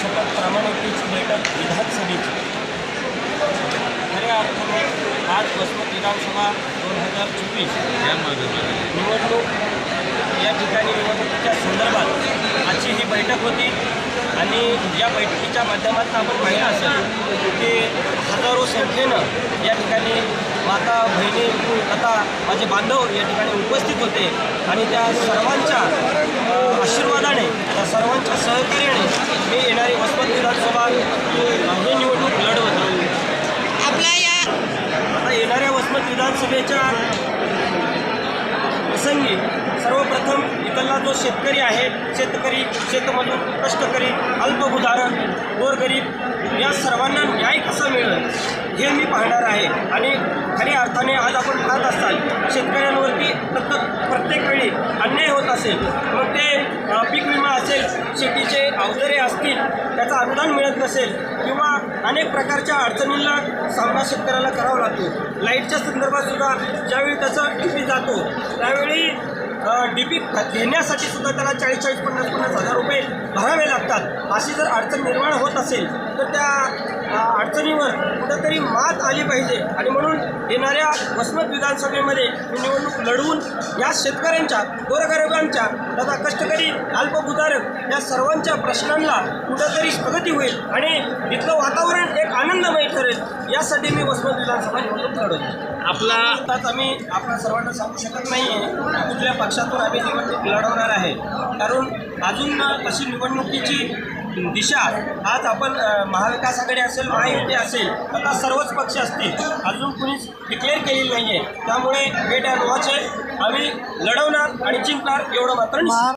प्रमाणितीची बैठक विधानसभेची. खऱ्या अर्थाने आज वसमत विधानसभा दोन हजार चोवीस निवडणूक या ठिकाणी निवडणुकीच्या संदर्भात आजची ही बैठक होती आणि या बैठकीच्या माध्यमातून आपण पाहिलं असेल की हजारो संख्येनं या ठिकाणी माता बहिणी आता माझे बांधव या ठिकाणी उपस्थित होते आणि त्या सर्वांच्या अ, आशीर्वादाने त्या सर्वांच्या सहकार्याने मी येणारी वसमत विधानसभा ही निवडणूक लढवत आहे. आपल्या या आता येणाऱ्या वसमत विधानसभेच्या प्रसंगी सर्वप्रथम इथला जो शेतकरी आहे शेतकरी शेतमजूर कष्टकरी अल्पभूधारक गोरगरीब या सर्वांना न्याय कसा मिळेल हे मी पाहणार आहे आणि खऱ्या अर्थाने आज आपण पाहत असाल शेतकऱ्यांवरती प्रत्येक प्रत्येक वेळी अन्याय होत असेल पीक विमा असेल शेतीचे अवजारे असतील त्याचं अनुदान मिळत नसेल किंवा अनेक प्रकारच्या अडचणींना सामना शेतकऱ्याला करावा लागतो. लाईटच्या संदर्भात सुद्धा ज्यावेळी त्याचा डी जातो त्यावेळी डी पी घेण्यासाठी सुद्धा त्याला चाळीस चाळीस पन्नास पन्नास हजार रुपये भरावे लागतात. अशी जर अडचण निर्माण होत असेल तर त्या अडचणीवर कुठंतरी मात आली पाहिजे. आणि म्हणून येणाऱ्या वसमत विधानसभेमध्ये ही निवडणूक लढवून या शेतकऱ्यांच्या गोरगरिबांच्या तथा कष्टकरी अल्पभूधारक या सर्वांच्या प्रश्नांना कुठंतरी प्रगती होईल आणि इथलं वातावरण एक आनंदमय ठरेल यासाठी मी वसमत विधानसभा निवडणूक लढवतो आपला आताच आम्ही आपल्या सर्वांना सांगू शकत नाही आहे कुठल्या पक्षातून आम्ही निवडणूक लढवणार आहे. कारण अजून तशी निवडणुकीची दिशा आज आपण महाविकास आघाडी असेल महायुती असेल आता सर्वच पक्ष असतील अजून कुणीच डिक्लेअर केलेली नाही आहे त्यामुळे वेट अँड वॉच आहे आम्ही लढवणार आणि जिंकणार एवढं मात्र